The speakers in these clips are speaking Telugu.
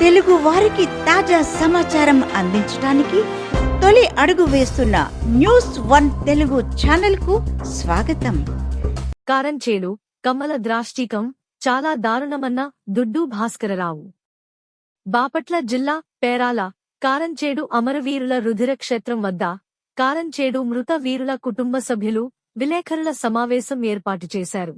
తెలుగు వారికి తాజా సమాచారం అందించడానికి తొలి అడుగు వేస్తున్న న్యూస్ వన్ తెలుగు ఛానల్కు స్వాగతం కారంచేడు కమ్మల ద్రాష్టికం చాలా దారుణమన్న దుడ్డు భాస్కరరావు. బాపట్ల జిల్లా పేరాల కారంచేడు అమరవీరుల రుధిర క్షేత్రం వద్ద కారంచేడు మృత వీరుల కుటుంబ సభ్యులు విలేకరుల సమావేశం ఏర్పాటు చేశారు.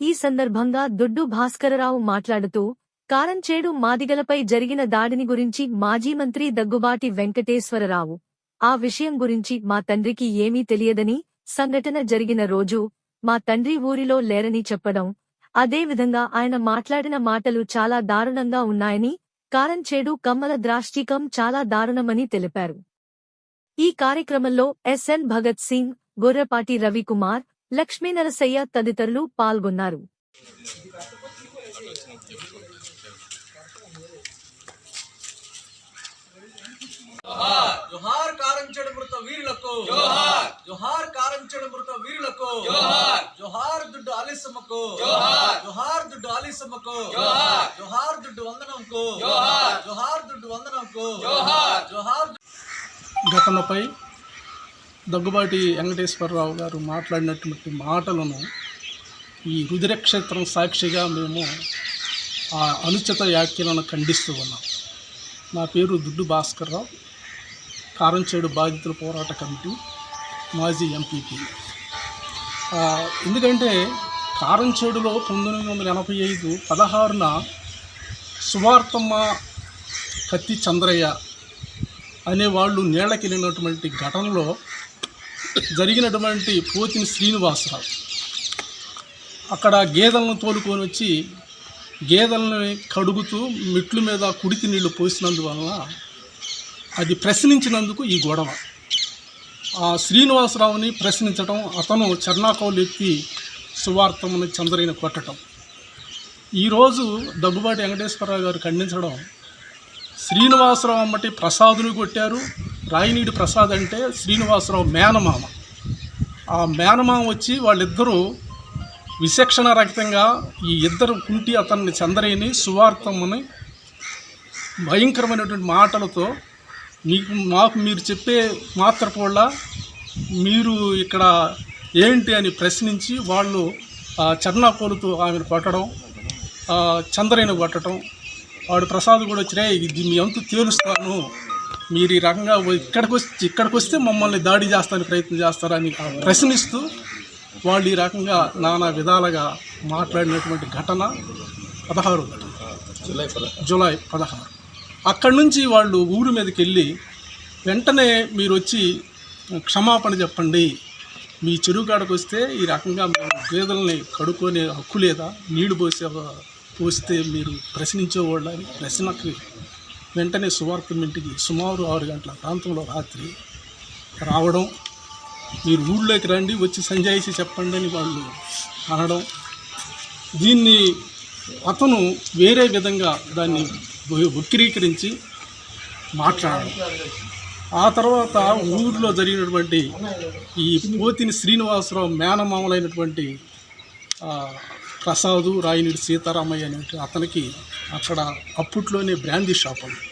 ఈ సందర్భంగా దుడ్డు భాస్కరరావు మాట్లాడుతూ కారంచేడు మాదిగలపై జరిగిన దాడిని గురించి మాజీ మంత్రి దగ్గుబాటి వెంకటేశ్వరరావు. ఆ విషయం గురించి మా తండ్రికి ఏమీ తెలియదని సంఘటన జరిగిన రోజు మా తండ్రి ఊరిలో లేరని చెప్పడం అదేవిధంగా ఆయన మాట్లాడిన మాటలు చాలా దారుణంగా ఉన్నాయని కారంచేడు కమ్మల ద్రాష్టికం చాలా దారుణమని తెలిపారు. ఈ కార్యక్రమంలో ఎస్ఎన్ భగత్ సింగ్ గొర్రపాటి రవికుమార్ లక్ష్మీనరసయ్య తదితరులు పాల్గొన్నారు. జోహార్ కారంచెడు మృత వీరులకు జోహార్. జోహార్ కారంచెడు మృత వీరులకు జోహార్. జోహార్ దుడ్డు ఆలిసమ్మకు జోహార్. జోహార్ దుడ్డు ఆలిసమ్మకు జోహార్. జోహార్ దుడ్డు వందనంకు జోహార్. జోహార్ దుడ్డు వందనంకు జోహార్. జోహార్ ఘటనపై దగ్గుబాటి వెంకటేశ్వరరావు గారు మాట్లాడినటువంటి మాటలను ఈ రుద్రక్షేత్రం సాక్షిగా మేము ఆ అనుచిత వ్యాఖ్యలను ఖండిస్తూ ఉన్నాం. నా పేరు దుడ్డు భాస్కర్రావు. కారంచేడు బాధితుల పోరాట కమిటీ మాజీ ఎంపీపీ. ఎందుకంటే కారంచేడులో పంతొమ్మిది వందల ఎనభై ఐదు పదహారున సువార్తమ్మ కత్తి చంద్రయ్య అనేవాళ్ళు నీళ్ళకెళ్ళినటువంటి ఘటనలో జరిగినటువంటి పోతిని శ్రీనివాసరావు. అక్కడ గేదెలను తోలుకొని వచ్చి గేదెలని కడుగుతూ మెట్ల మీద కుడితి నీళ్ళు పోసినందువలన అది ప్రశ్నించినందుకు ఈ గొడవ. ఆ శ్రీనివాసరావుని ప్రశ్నించడం అతను చర్నాకౌలు ఎత్తి సువార్తమును చంద్రయ్యని కొట్టడం ఈరోజు దగ్గుబాటి వెంకటేశ్వరరావు గారు ఖండించడం శ్రీనివాసరావు అమ్మటి ప్రసాదుని కొట్టారు. రాయినీడి ప్రసాద్ అంటే శ్రీనివాసరావు మేనమామ. ఆ మేనమామ వచ్చి వాళ్ళిద్దరూ విచక్షణ రహితంగా ఈ ఇద్దరు కుంటి అతన్ని చంద్రయ్యని సువార్తమ్మని భయంకరమైనటువంటి మాటలతో మీకు మాకు మీరు చెప్పే మాత్రపోళ్ళ మీరు ఇక్కడ ఏంటి అని ప్రశ్నించి వాళ్ళు ఆ చర్నాకోలుతో ఆమెను కొట్టడం చంద్రయ్యను కొట్టడం వాడు ప్రసాద్ కూడా వచ్చినా ఇది మీ అంతు తేలుస్తాను. మీరు ఈ రకంగా ఇక్కడికి వచ్చి ఇక్కడికి వస్తే మమ్మల్ని దాడి చేస్తానికి ప్రయత్నం చేస్తారని ప్రశ్నిస్తూ వాళ్ళు ఈ రకంగా నానా విధాలుగా మాట్లాడినటువంటి ఘటన పదహారు. జూలై పదహారు. అక్కడి నుంచి వాళ్ళు ఊరి మీదకి వెళ్ళి వెంటనే మీరు వచ్చి క్షమాపణ చెప్పండి. మీ చెరువు కాడకు వస్తే ఈ రకంగా మేము గేదెల్ని కడుక్కునే హక్కు లేదా? నీళ్ళు పోసే పోస్తే మీరు ప్రశ్నించేవాళ్ళని ప్రశ్నకి వెంటనే సువార్తం ఇంటికి సుమారు ఆరు గంటల ప్రాంతంలో రాత్రి రావడం మీరు ఊళ్ళోకి రండి వచ్చి సంజాయిసి చెప్పండి అని వాళ్ళు అనడం దీన్ని అతను వేరే విధంగా దాన్ని వక్రీకరించి మాట్లాడడం. ఆ తర్వాత ఊర్లో జరిగినటువంటి ఈ పోతిని శ్రీనివాసరావు మేనమామలైనటువంటి ప్రసాదు రాయినీడి సీతారామయ్య అనే అతనికి అక్కడ అప్పట్లోనే బ్రాందీ షాప్ ఉంది.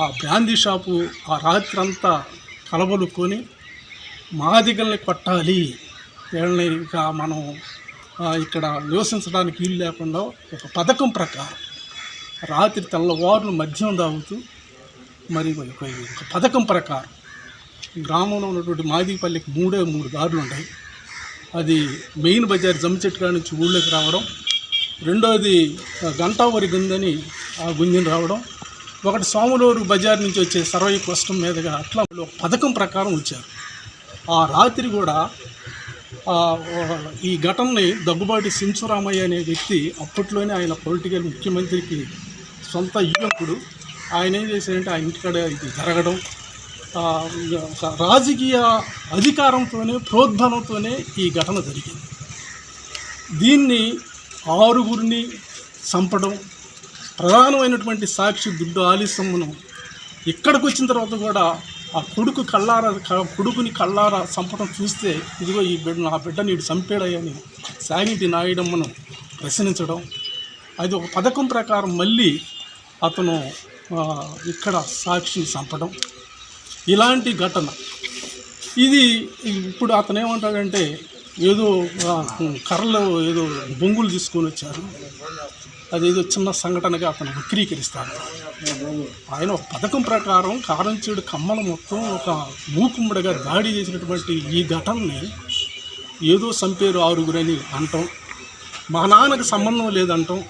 ఆ బ్రాందీ షాపు ఆ రాత్రి అంతా కలబలుకొని మాదిగల్ని కొట్టాలి వీళ్ళని ఇక మనం ఇక్కడ నివసించడానికి వీలు లేకుండా ఒక పథకం ప్రకారం రాత్రి తెల్లవారులు మద్యం తాగుతూ మరి ఒక పథకం ప్రకారం గ్రామంలో ఉన్నటువంటి మాదిపల్లికి మూడే మూడు దారులు ఉన్నాయి. అది మెయిన్ బజార్ జమ్మిచెట్టు నుంచి ఊళ్ళోకి రావడం రెండోది గంటావరి గుందని ఆ గుంజని రావడం ఒకటి సోమలూరు బజార్ నుంచి వచ్చే సర్వై కష్టం మీదుగా అట్లా ఒక పథకం ప్రకారం వచ్చారు. ఆ రాత్రి కూడా ఈ ఘటనని దగ్గుబాటి సించురామయ్య అనే వ్యక్తి అప్పట్లోనే ఆయన పొలిటికల్ ముఖ్యమంత్రికి సొంత యువకుడు ఆయన ఏం చేశారంటే ఆ ఇంటికాడ ఇది జరగడం ఒక రాజకీయ అధికారంతోనే ప్రోద్బలంతోనే ఈ ఘటన జరిగింది. దీన్ని ఆరుగురిని చంపడం ప్రధానమైనటువంటి సాక్షి దుడ్డు ఆలిసమ్మను ఇక్కడికి వచ్చిన తర్వాత కూడా ఆ కొడుకు కళ్ళార కొడుకుని కళ్ళారా చంపడం చూస్తే ఇదిగో ఈ బిడ్డ నా బిడ్డ నీడు చంపాడయ్యని సాగిటి నాయుడమ్మను ప్రశ్నించడం. అది ఒక పథకం ప్రకారం మళ్ళీ అతను ఇక్కడ సాక్షిని చంపడం. ఇలాంటి ఘటన. ఇది ఇప్పుడు అతను ఏమంటాడంటే ఏదో కర్రలు ఏదో బొంగులు తీసుకొని వచ్చారు. అదేదో చిన్న సంఘటనగా అతను వక్రీకరిస్తాడు. ఆయన ఒక పథకం ప్రకారం కారంచేడు కమ్మల మొత్తం ఒక మూకుమ్మడిగా దాడి చేసినటువంటి ఈ ఘటనని ఏదో చంపేరు ఆరుగురని అంటాం. మా నాన్నకు సంబంధం లేదంటాం.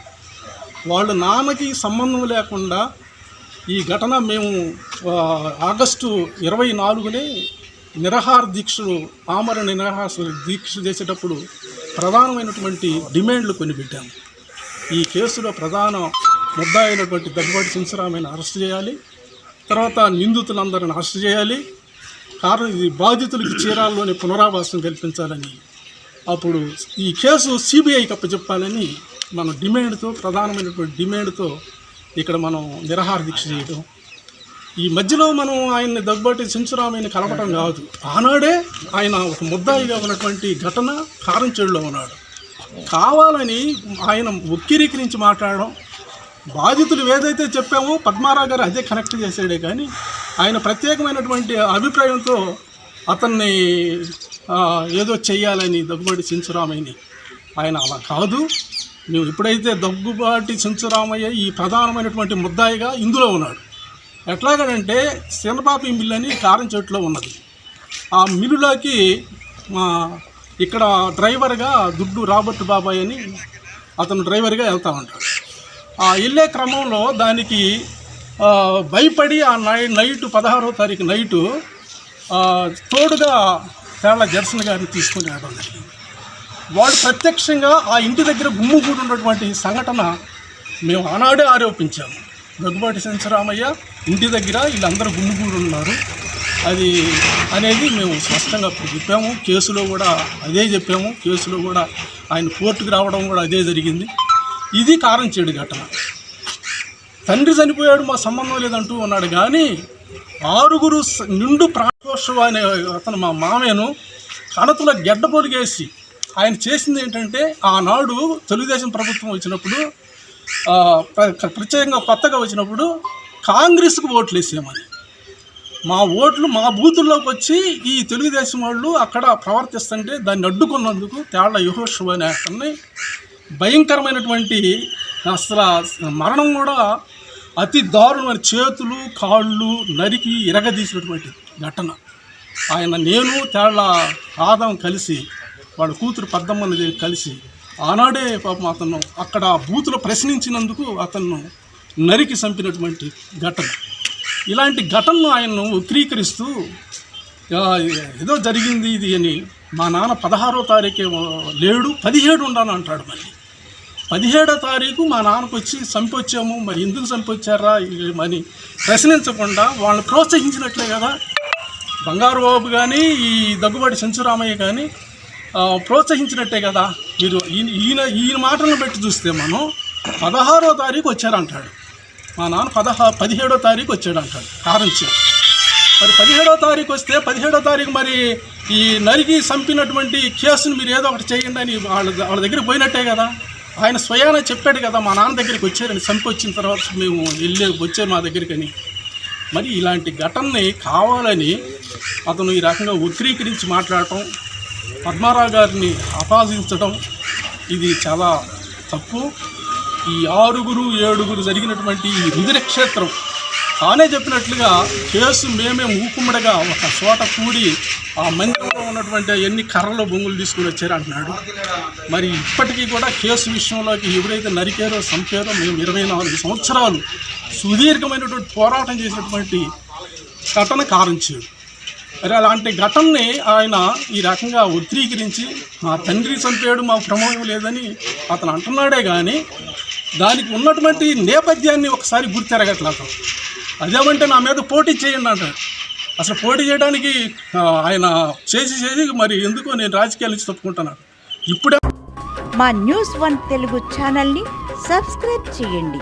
వాళ్ళ నాన్నకి సంబంధం లేకుండా ఈ ఘటన మేము ఆగస్టు ఇరవై నాలుగునే నిరహార దీక్షలు ఆమరణ నిరహార దీక్ష చేసేటప్పుడు ప్రధానమైనటువంటి డిమాండ్లు కొన్ని పెట్టాము ఈ కేసులో ప్రధాన ముద్ద అయినటువంటి దగ్గుబాటి సింసరామైన అరెస్ట్ చేయాలి తర్వాత నిందితులందరిని అరెస్ట్ చేయాలి కారణం ఇది బాధితులకి చీరాల్లోని పునరావాసం కల్పించాలని. అప్పుడు ఈ కేసు సిబిఐకి అప్పచెప్పాలని మన డిమాండ్తో ప్రధానమైనటువంటి డిమాండ్తో ఇక్కడ మనం నిరహార దీక్ష చేయడం ఈ మధ్యలో మనం ఆయన్ని దగ్గబట్టి సించురామయ్యని కలపడం కాదు. ఆనాడే ఆయన ఒక ముద్దాయిగా ఉన్నటువంటి ఘటన కారంచేడులో ఉన్నాడు. కావాలని ఆయన ఉక్కిరీకరించి మాట్లాడడం. బాధితులు ఏదైతే చెప్పామో పద్మారావు గారు అదే కనెక్ట్ చేసాడే కానీ ఆయన ప్రత్యేకమైనటువంటి అభిప్రాయంతో అతన్ని ఏదో చెయ్యాలని దగ్గుబడి సించురామయ్యని ఆయన అలా కాదు. నువ్వు ఎప్పుడైతే దగ్గుబాటి చెంచురామయ్య ఈ ప్రధానమైనటువంటి ముద్దాయిగా ఇందులో ఉన్నాడు. ఎట్లాగనంటే శనపాపి మిల్ అని కారం చెట్లో ఉన్నది. ఆ మిల్లులోకి మా ఇక్కడ డ్రైవర్గా దుడ్డు రాబర్ట్ బాబాయ్ అని అతను డ్రైవర్గా వెళ్తా ఉంటాడు. ఆ వెళ్ళే క్రమంలో దానికి భయపడి ఆ నై నైటు పదహారో తారీఖు నైటు తోడుగా తేళ్ళ జర్సన్ గారిని తీసుకుని వెళ్ళడం జరిగింది. వాడు ప్రత్యక్షంగా ఆ ఇంటి దగ్గర గుమ్ముగూడి ఉన్నటువంటి సంఘటన మేము ఆనాడే ఆరోపించాము దగ్గుబాటి శంకరామయ్య ఇంటి దగ్గర వీళ్ళందరూ గుమ్ముగూడి ఉన్నారు అది అనేది మేము స్పష్టంగా చెప్పాము. కేసులో కూడా అదే చెప్పాము. కేసులో కూడా ఆయన కోర్టుకు రావడం కూడా అదే జరిగింది. ఇది కారం చెడు ఘటన. తండ్రి చనిపోయాడు మా సంబంధం లేదంటూ ఉన్నాడు కానీ ఆరుగురు నిండు ప్రాణోత్సవ అనే అతను మా మామయ్యను కణతుల గెడ్డ పొలిగేసి ఆయన చేసింది ఏంటంటే ఆనాడు తెలుగుదేశం ప్రభుత్వం వచ్చినప్పుడు ప్రత్యేకంగా కొత్తగా వచ్చినప్పుడు కాంగ్రెస్కు ఓట్లు వేసేమని మా ఓట్లు మా బూతుల్లోకి వచ్చి ఈ తెలుగుదేశం వాళ్ళు అక్కడ ప్రవర్తిస్తుంటే దాన్ని అడ్డుకున్నందుకు తేళ్ళ యుహోషు అనే అతన్ని భయంకరమైనటువంటి అసలు మరణం కూడా అతి దారుణమైన చేతులు కాళ్ళు నరికి ఇరగదీసినటువంటి ఘటన. ఆయన నేను తేళ్ళ ఆదం కలిసి వాళ్ళ కూతురు పద్దమ్మని కలిసి ఆనాడే పాపం అతను అక్కడ బూతులు ప్రశ్నించినందుకు అతను నరికి చంపినటువంటి ఘటన. ఇలాంటి ఘటనను ఆయన్ను వక్రీకరిస్తూ ఏదో జరిగింది ఇది అని మా నాన్న పదహారో తారీఖు లేడు పదిహేడు ఉండాలని అంటాడు మళ్ళీ. పదిహేడో తారీఖు మా నాన్నకు వచ్చి చంపొచ్చాము మరి ఎందుకు చంపొచ్చారా అని ప్రశ్నించకుండా వాళ్ళని ప్రోత్సహించినట్లే కదా. బంగారు బాబు కానీ ఈ దగ్గుబాటి సంచురామయ్య కానీ ప్రోత్సహించినట్టే కదా. మీరు ఈయన ఈయన ఈయన మాటలను బట్టి చూస్తే మనం పదహారో తారీఖు వచ్చారంటాడు. మా నాన్న పదహా పదిహేడో తారీఖు వచ్చాడు అంటాడు కారంచి మరి పదిహేడో తారీఖు వస్తే పదిహేడో తారీఖు మరి ఈ నరికి చంపినటువంటి కేసును మీరు ఏదో ఒకటి చేయండి అని వాళ్ళ వాళ్ళ దగ్గరికి పోయినట్టే కదా. ఆయన స్వయాన చెప్పాడు కదా మా నాన్న దగ్గరికి వచ్చారని చంపి వచ్చిన తర్వాత మేము వెళ్ళే వచ్చారు మా దగ్గరికని. మరి ఇలాంటి ఘటనని కావాలని అతను ఈ రకంగా వక్రీకరించి మాట్లాడటం పద్మారావు గారిని అపాదించడం ఇది చాలా తప్పు. ఈ ఆరుగురు ఏడుగురు జరిగినటువంటి ఈ క్షేత్రం తానే చెప్పినట్లుగా కేసు మేమే మూకుమ్మడిగా ఒక చోట కూడి ఆ మందిరంలో ఉన్నటువంటి ఎన్ని కర్రలు బొంగులు తీసుకుని వచ్చారు అంటున్నాడు. మరి ఇప్పటికీ కూడా కేసు విషయంలోకి ఎవరైతే నరికారో చంపారో మేము ఇరవై నాలుగు సంవత్సరాలు సుదీర్ఘమైనటువంటి పోరాటం చేసినటువంటి ఘటన కారించాడు మరి అలాంటి ఘటనని ఆయన ఈ రకంగా ఉద్రీకరించి మా తండ్రి చంపాడు మా ప్రమేయం లేదని అతను అంటున్నాడే కానీ దానికి ఉన్నటువంటి నేపథ్యాన్ని ఒకసారి గుర్తెరగట్లేదు అదేమంటే నా మీద పోటీ చేయండి అంటాడు అసలు పోటీ చేయడానికి ఆయన చేసి చేసి మరి ఎందుకో నేను రాజకీయాల నుంచి తప్పుకుంటున్నాను ఇప్పుడే మా న్యూస్ వన్ తెలుగు ఛానల్ని సబ్స్క్రైబ్ చేయండి.